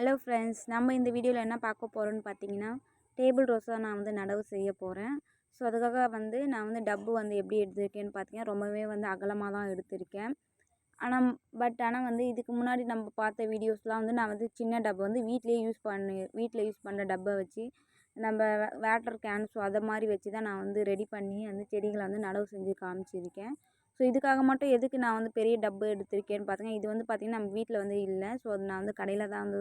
Hello friends நம்ம இந்த வீடியோவில் என்ன பார்க்க போகிறோன்னு பார்த்தீங்கன்னா டேபிள் ரோஸாக நான் வந்து நடவு செய்ய போகிறேன் ஸோ அதுக்காக வந்து நான் வந்து டப்பு வந்து எப்படி எடுத்திருக்கேன்னு பார்த்தீங்கன்னா ரொம்பவே வந்து அகலமாக தான் எடுத்திருக்கேன். ஆனால் பட் ஆனால் வந்து இதுக்கு முன்னாடி நம்ம பார்த்த வீடியோஸ்லாம் வந்து நான் வந்து சின்ன டப்பு வந்து வீட்டிலேயே யூஸ் பண்ணி வீட்டில் யூஸ் பண்ணுற டப்பை வச்சு நம்ம வாட்டர் கேன்ஸோ அதை மாதிரி வச்சு தான் நான் வந்து ரெடி பண்ணி வந்து செடிகளை வந்து நடவு செஞ்சு காமிச்சிருக்கேன். ஸோ இதுக்காக மட்டும் எதுக்கு நான் வந்து பெரிய டப்பு எடுத்திருக்கேன்னு பார்த்தீங்கன்னா இது வந்து பார்த்திங்கன்னா நம்ம வீட்டில் வந்து இல்லை. ஸோ அது நான் வந்து கடையில் தான் வந்து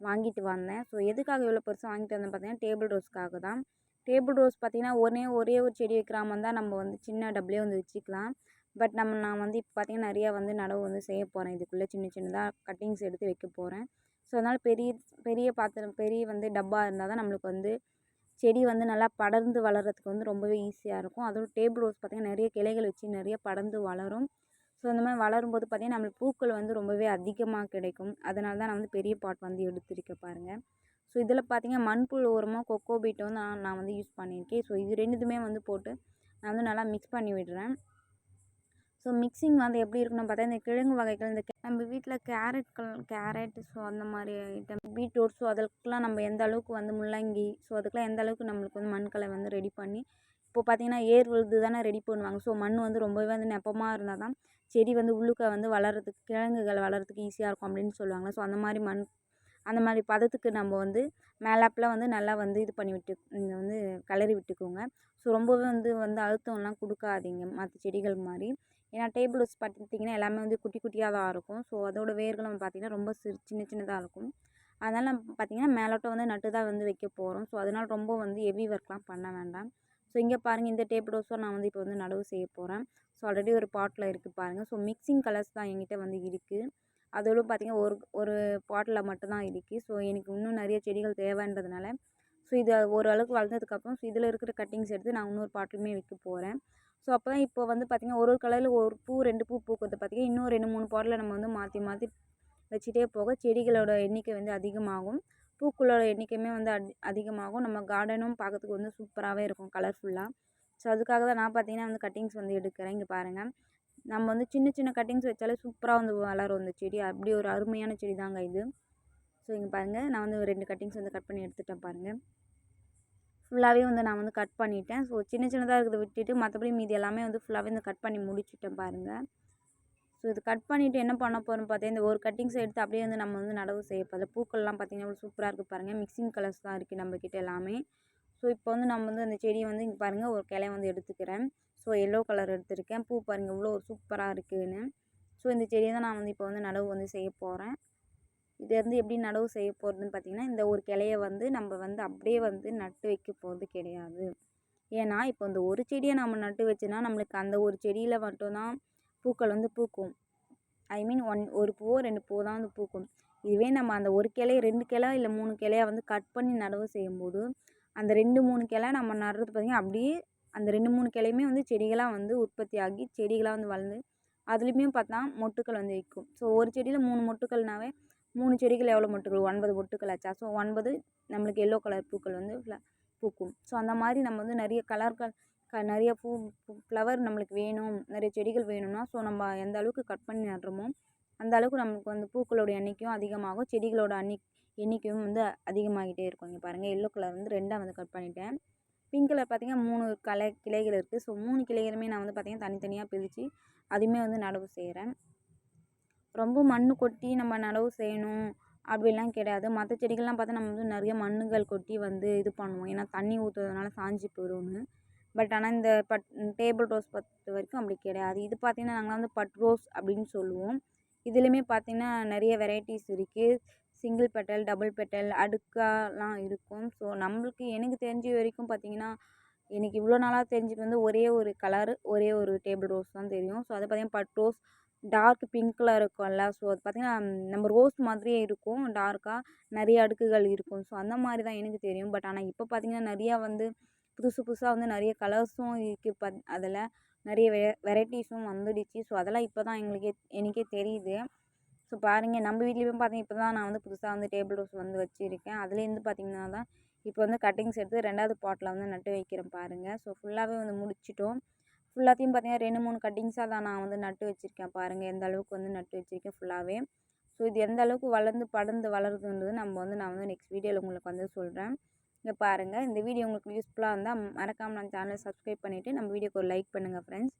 வாங்கிட்டு வந்தேன். ஸோ எதுக்காக இவ்வளோ பெருசாக வாங்கிட்டு வந்தேன் பார்த்தீங்கன்னா டேபிள் ரோஸ்க்காக தான். டேபிள் ரோஸ் பார்த்திங்கன்னா ஒரே ஒரே ஒரு செடி வைக்கிற மாதிரி தான் நம்ம வந்து சின்ன டப்புலேயே வந்து வச்சுக்கலாம். பட் நம்ம நான் வந்து இப்போ பார்த்திங்கன்னா நிறையா வந்து நடவு வந்து செய்ய போகிறேன் இதுக்குள்ளே சின்ன சின்னதாக கட்டிங்ஸ் எடுத்து வைக்க போகிறேன் ஸோ அதனால் பெரிய பெரிய பாத்திரம் பெரிய வந்து டப்பா இருந்தால் தான் நம்மளுக்கு வந்து செடி வந்து நல்லா படர்ந்து வளர்கிறதுக்கு வந்து ரொம்பவே ஈஸியாக இருக்கும். அதுவும் டேபிள் ரோஸ் பார்த்திங்கன்னா நிறைய கிளைகள் வச்சு நிறைய படர்ந்து வளரும். ஸோ இந்த மாதிரி வளரும்போது பார்த்திங்கன்னா நம்மளுக்கு பூக்கள் வந்து ரொம்பவே அதிகமாக கிடைக்கும். அதனால தான் நான் வந்து பெரிய பாட் வந்து எடுத்திருக்கேன் பாருங்கள் ஸோ இதில் பார்த்திங்கன்னா மண்புழு ஓரமாக கொக்கோ பீட்டை வந்து நான் நான் வந்து யூஸ் பண்ணியிருக்கேன். ஸோ இது ரெண்டுத்துமே வந்து போட்டு நான் வந்து நல்லா மிக்ஸ் பண்ணி விடுறேன். ஸோ மிக்சிங் வந்து எப்படி இருக்கணும் பார்த்தா இந்த கிழங்கு வகைகள் இந்த நம்ம வீட்டில் கேரட்கள் கேரட் ஸோ அந்த மாதிரி ஐட்டம் பீட்ரூட் ஸோ அதுக்கெலாம் நம்ம எந்த அளவுக்கு வந்து முள்ளங்கி ஸோ அதுக்கெலாம் எந்த அளவுக்கு நம்மளுக்கு வந்து மண்கலை வந்து ரெடி பண்ணி இப்போ பார்த்திங்கன்னா ஏர் உழுது தானே ரெடி பண்ணுவாங்க. ஸோ மண் வந்து ரொம்பவே வந்து நெப்பமாக இருந்தால் தான் செடி வந்து உள்ளுக்க வந்து வளர்கிறதுக்கு கிழங்குகள் வளர்கிறதுக்கு ஈஸியாக இருக்கும் அப்படின்னு சொல்லுவாங்க. ஸோ அந்த மாதிரி மண் அந்த மாதிரி பதத்துக்கு நம்ம வந்து மேலாப்பில் வந்து நல்லா வந்து இது பண்ணி விட்டு வந்து கிளறி விட்டுக்கோங்க. ஸோ ரொம்பவே வந்து வந்து அழுத்தம்லாம் கொடுக்காதீங்க மற்ற செடிகள் மாதிரி. ஏன்னா டேபிள் ரோஸ் பார்த்துட்டிங்கன்னா எல்லாமே வந்து குட்டி குட்டியாக தான் இருக்கும். ஸோ அதோட வேர்களும் பார்த்திங்கன்னா ரொம்ப சிறு சின்ன சின்னதாக இருக்கும். அதனால் நம்ம பார்த்திங்கன்னா மேலோட்டம் வந்து நட்டு தான் வந்து வைக்க போகிறோம் ஸோ அதனால் ரொம்ப வந்து ஹெவி ஒர்க்லாம் பண்ண வேண்டாம். ஸோ இங்கே பாருங்கள் இந்த டேபிள் ரோஸும் நான் வந்து இப்போ வந்து நடவு செய்ய போகிறேன் ஸோ ஆல்ரெடி ஒரு பாட்டில் இருக்குது பாருங்கள் ஸோ மிக்சிங் கலர்ஸ் தான் என்கிட்ட வந்து இருக்குது அதோடு பார்த்திங்கன்னா ஒரு ஒரு பாட்டில் மட்டும்தான் இருக்குது ஸோ எனக்கு இன்னும் நிறைய செடிகள் தேவைன்றதுனால ஸோ இது ஓரளவுக்கு வளர்ந்ததுக்கப்புறம் ஸோ இதில் இருக்கிற கட்டிங்ஸ் எடுத்து நான் இன்னொரு பாட்டிலுமே வைக்க போகிறேன் ஸோ அப்போ தான் இப்போ வந்து பார்த்திங்கன்னா ஒரு ஒரு கலரில் ஒரு பூ ரெண்டு பூ பூக்கிறது பார்த்திங்கன்னா இன்னும் ரெண்டு மூணு பாட்டில் நம்ம வந்து மாற்றி மாற்றி வச்சுட்டே போக செடிகளோட எண்ணிக்கை வந்து அதிகமாகும். பூக்களோட எண்ணிக்கையுமே வந்து அதி அதிகமாகும். நம்ம கார்டனும் பார்க்கறதுக்கு வந்து சூப்பராகவே இருக்கும் கலர்ஃபுல்லாக ஸோ அதுக்காக தான் நான் பார்த்திங்கன்னா வந்து கட்டிங்ஸ் வந்து எடுக்கிறேன். இங்கே பாருங்கள் நம்ம வந்து சின்ன சின்ன கட்டிங்ஸ் வச்சாலே சூப்பராக வந்து வளரும் இந்த செடி. அப்படி ஒரு அருமையான செடி தாங்க இது. ஸோ இங்கே பாருங்கள் நான் வந்து ரெண்டு கட்டிங்ஸ் வந்து கட் பண்ணி எடுத்துட்டேன் பாருங்கள் ஃபுல்லாகவே வந்து நான் வந்து கட் பண்ணிட்டேன். ஸோ சின்ன சின்னதாக இருக்கிறத விட்டுட்டு மற்றபடி மீதி எல்லாமே வந்து ஃபுல்லாகவே வந்து கட் பண்ணி முடிச்சுட்டேன் பாருங்கள் ஸோ இது கட் பண்ணிவிட்டு என்ன பண்ண போகிறோம் பார்த்தீங்கன்னா இந்த ஒரு கட்டிங்ஸ் எடுத்து அப்படியே வந்து நம்ம வந்து நடவு செய்ய போதில் பூக்கள்லாம் பார்த்திங்கன்னா சூப்பராக இருக்குது பாருங்கள் மிக்சிங் கலர்ஸ் தான் இருக்குது நம்மக்கிட்ட எல்லாமே. ஸோ இப்போ வந்து நம்ம வந்து அந்த செடியை வந்து இங்கே பாருங்கள் ஒரு கிளைய வந்து எடுத்துக்கிறேன். ஸோ எல்லோ கலர் எடுத்திருக்கேன். பூ பாருங்கள் இவ்வளோ ஒரு சூப்பராக இருக்குதுன்னு ஸோ இந்த செடியை தான் நான் வந்து இப்போ வந்து நடவு வந்து செய்ய போகிறேன் இது வந்து எப்படி நடவு செய்ய போகிறதுன்னு பார்த்திங்கன்னா இந்த ஒரு கிளைய வந்து நம்ம வந்து அப்படியே வந்து நட்டு வைக்க போகிறது கிடையாது. ஏன்னா இப்போ இந்த ஒரு செடியை நம்ம நட்டு வச்சோன்னா நம்மளுக்கு அந்த ஒரு செடியில் மட்டும்தான் பூக்கள் வந்து பூக்கும். ஐ மீன் ஒன் ஒரு பூவோ ரெண்டு பூவோ தான் வந்து பூக்கும். இதுவே நம்ம அந்த ஒரு கிளைய ரெண்டு கிளை இல்லை மூணு கிளைய வந்து கட் பண்ணி நடவு செய்யும்போது அந்த ரெண்டு மூணு கிளை நம்ம நடுறது பார்த்திங்கன்னா அப்படியே அந்த ரெண்டு மூணு கிளையுமே வந்து செடிகளாக வந்து உற்பத்தி ஆகி செடிகளாக வந்து வளர்ந்து அதுலேயுமே பார்த்தா மொட்டுக்கள் வந்து வைக்கும் ஸோ ஒரு செடியில் மூணு மொட்டுக்கள்னாவே மூணு செடிகள் எவ்வளோ மொட்டுகள்? ஒன்பது மொட்டுக்கள் ஆச்சா? ஸோ ஒன்பது நம்மளுக்கு எல்லோ கலர் பூக்கள் வந்து பூக்கும். ஸோ அந்த மாதிரி நம்ம வந்து நிறைய கலர்கள் க நிறைய பூ ஃப்ளவர் நம்மளுக்கு வேணும் நிறைய செடிகள் வேணும்னா ஸோ நம்ம எந்த அளவுக்கு கட் பண்ணி நடுறோமோ அந்த அளவுக்கு நம்மளுக்கு வந்து பூக்களோட எண்ணிக்கையும் அதிகமாகும் செடிகளோட அன்னி எண்ணிக்கையும் வந்து அதிகமாகிட்டே இருக்கும். இங்கே பாருங்கள் எல்லோ கலர் வந்து ரெண்டாக வந்து கட் பண்ணிட்டேன். பிங்க் கலர் பார்த்திங்கன்னா மூணு கலை கிளைகள் இருக்குது ஸோ மூணு கிளைகளுமே நான் வந்து பார்த்திங்கன்னா தனித்தனியாக பிரித்து அதுவுமே வந்து நடவு செய்கிறேன் ரொம்ப மண் கொட்டி நம்ம நடவு செய்யணும் அப்படிலாம் கிடையாது. மற்ற செடிகள்லாம் பார்த்தா நம்ம வந்து நிறைய மண்ணுகள் கொட்டி வந்து இது பண்ணுவோம். ஏன்னா தண்ணி ஊற்றுறதுனால சாஞ்சு போயிடும்னு. பட் ஆனால் இந்த பட் டேபிள் ரோஸ் பொறுத்த வரைக்கும் அப்படி கிடையாது. இது பார்த்திங்கன்னா நாங்கள் வந்து பட் ரோஸ் அப்படின்னு சொல்லுவோம். இதுலேயுமே பார்த்திங்கன்னா நிறைய வெரைட்டிஸ் இருக்குது சிங்கிள் பெட்டல் டபுள் பெட்டல் அடுக்காலாம் இருக்கும். ஸோ நம்மளுக்கு எனக்கு தெரிஞ்ச வரைக்கும் பார்த்திங்கன்னா எனக்கு இவ்வளோ நாளாக தெரிஞ்சுட்டு வந்து ஒரே ஒரு கலரு ஒரே ஒரு டேபிள் ரோஸ் தான் தெரியும். ஸோ அது பார்த்திங்கன்னா but rose dark pink colour இருக்கும்ல. ஸோ அது பார்த்திங்கன்னா நம்ம ரோஸ் மாதிரியே இருக்கும். டார்க்காக நிறைய அடுக்குகள் இருக்கும். ஸோ அந்த மாதிரி தான் எனக்கு தெரியும். பட் ஆனால் இப்போ பார்த்திங்கன்னா நிறையா வந்து புதுசு புதுசாக வந்து நிறைய கலர்ஸும் இருக்குது பத் அதில் நிறைய வெ வெரைட்டிஸும் வந்துடுச்சு. ஸோ அதெல்லாம் இப்போ தான் எங்களுக்கே எனக்கே தெரியுது. ஸோ பாருங்கள் நம்ம வீட்லேயுமே பார்த்திங்க இப்போ தான் நான் வந்து புதுசாக வந்து டேபிள் ரோஸ் வந்து வச்சுருக்கேன். அதுலேருந்து பார்த்திங்கன்னா தான் இப்போ வந்து கட்டிங்ஸ் எடுத்து ரெண்டாவது பாட்டில் வந்து நட்டு வைக்கிறேன் பாருங்கள் ஸோ ஃபுல்லாகவே வந்து முடிச்சிட்டோம். ஃபுல்லாத்தையும் பார்த்திங்கன்னா ரெண்டு மூணு கட்டிங்ஸாக தான் நான் வந்து நட்டு வச்சுருக்கேன் பாருங்கள் எந்த அளவுக்கு வந்து நட்டு வச்சுருக்கேன் ஃபுல்லாகவே ஸோ இது எந்த அளவுக்கு வளர்ந்து படர்ந்து வளருதுன்றது நம்ம வந்து நான் வந்து நெக்ஸ்ட் வீடியோவில் உங்களுக்கு வந்து சொல்கிறேன் இங்கே பாருங்கள் இந்த வீடியோ உங்களுக்கு யூஸ்ஃபுல்லாக இருந்தால் மறக்காமல் நம்ம சேனலை சப்ஸ்கிரைப் பண்ணிவிட்டு நம்ம வீடியோக்கு ஒரு லைக் பண்ணுங்கள் ஃப்ரெண்ட்ஸ்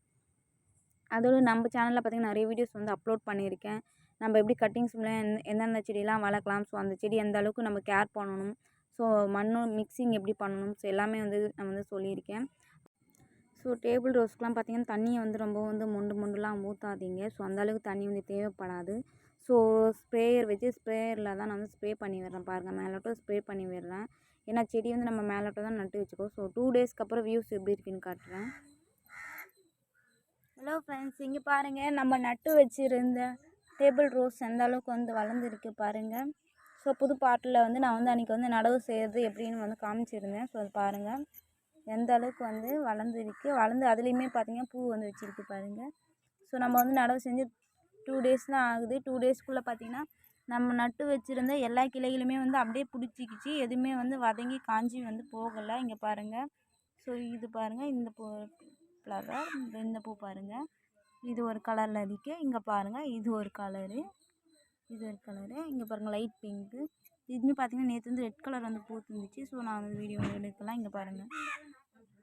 அதோடு நம்ம சேனலில் பார்த்திங்கன்னா நிறைய வீடியோஸ் வந்து அப்லோட் பண்ணியிருக்கேன். நம்ம எப்படி கட்டிங்ஸ் எந்தெந்த செடியெலாம் வளர்க்கலாம்? ஸோ அந்த செடி எந்த அளவுக்கு நம்ம கேர் பண்ணணும்? ஸோ மண்ணும் மிக்சிங் எப்படி பண்ணணும்? ஸோ எல்லாமே வந்து நான் வந்து சொல்லியிருக்கேன். ஸோ டேபிள் ரோஸ்க்கெலாம் பார்த்திங்கன்னா தண்ணியை வந்து ரொம்ப வந்து மொண்டு மொண்டுலாம் ஊற்றாதீங்க ஸோ அந்தளவுக்கு தண்ணி வந்து தேவைப்படாது. ஸோ ஸ்ப்ரேயர் வச்சு ஸ்ப்ரேயரில் தான் நான் வந்து ஸ்ப்ரே பண்ணி விடுறேன் பாருங்கள் மேலோட்டம் ஸ்ப்ரே பண்ணி விடுறேன். ஏன்னா செடி வந்து நம்ம மேலோட்டம் தான் நட்டு வச்சுக்கோ. ஸோ டூ டேஸ்க்கு அப்புறம் வியூஸ் எப்படி இருக்குன்னு காட்டுறேன். ஹலோ ஃப்ரெண்ட்ஸ் இங்கே பாருங்கள் நம்ம நட்டு வச்சுருந்த டேபிள் ரோஸ் எந்த அளவுக்கு வந்து வளர்ந்துருக்கு பாருங்கள் ஸோ புது பாட்டில் வந்து நான் வந்து அன்றைக்கி வந்து நடவு செய்கிறது எப்படின்னு வந்து காமிச்சிருந்தேன். ஸோ அது பாருங்கள் எந்த அளவுக்கு வந்து வளர்ந்துருக்கு வளர்ந்து அதுலேயுமே பார்த்திங்கன்னா பூ வந்து வச்சுருக்கு பாருங்கள் ஸோ நம்ம வந்து நடவு செஞ்சு டூ டேஸ் தான் ஆகுது. டூ டேஸ்க்குள்ளே பார்த்திங்கன்னா நம்ம நட்டு வச்சுருந்த எல்லா கிளைகளுமே வந்து அப்படியே பிடிச்சிக்கிச்சு. எதுவுமே வந்து வதங்கி காஞ்சி வந்து போகலை. இங்கே பாருங்கள் ஸோ இது பாருங்கள் இந்த பூ ஃப்ளவர் இந்த பூ பாருங்கள் இது ஒரு கலரில் இருக்குது இங்கே பாருங்கள் இது ஒரு கலரு இது ஒரு கலரு இங்கே பாருங்கள் லைட் பிங்க்கு இதுவுமே பார்த்தீங்கன்னா நேற்று வந்து ரெட் கலர் வந்து பூத்துருந்துச்சு. ஸோ நான் வந்து வீடியோ எடுக்கலாம். இங்கே பாருங்கள்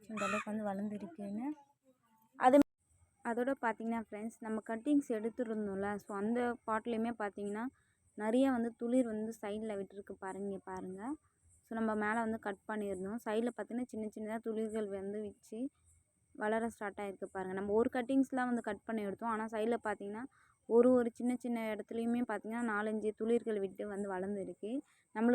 இந்த அளவுக்கு வந்து வளர்ந்துருக்குன்னு. அது அதோட பார்த்தீங்கன்னா ஃப்ரெண்ட்ஸ் நம்ம கட்டிங்ஸ் எடுத்துருந்தோம்ல ஸோ அந்த பாட்லேயுமே பார்த்தீங்கன்னா நிறைய வந்து துளிர் வந்து சைடில் விட்டுருக்கு பாருங்க பாருங்கள் ஸோ நம்ம மேலே வந்து கட் பண்ணியிருந்தோம் சைடில் பார்த்தீங்கன்னா சின்ன சின்னதாக துளிர்கள் வந்து வச்சு வளர ஸ்டார்ட் ஆகிருக்கு பாருங்கள் நம்ம ஒரு கட்டிங்ஸ்லாம் வந்து கட் பண்ணி எடுத்தோம். ஆனால் சைடில் பார்த்திங்கன்னா ஒரு ஒரு சின்ன சின்ன இடத்துலையுமே பார்த்திங்கன்னா நாலஞ்சு துளிர்கள் விட்டு வந்து வளர்ந்துருக்கு. நம்மளுக்கு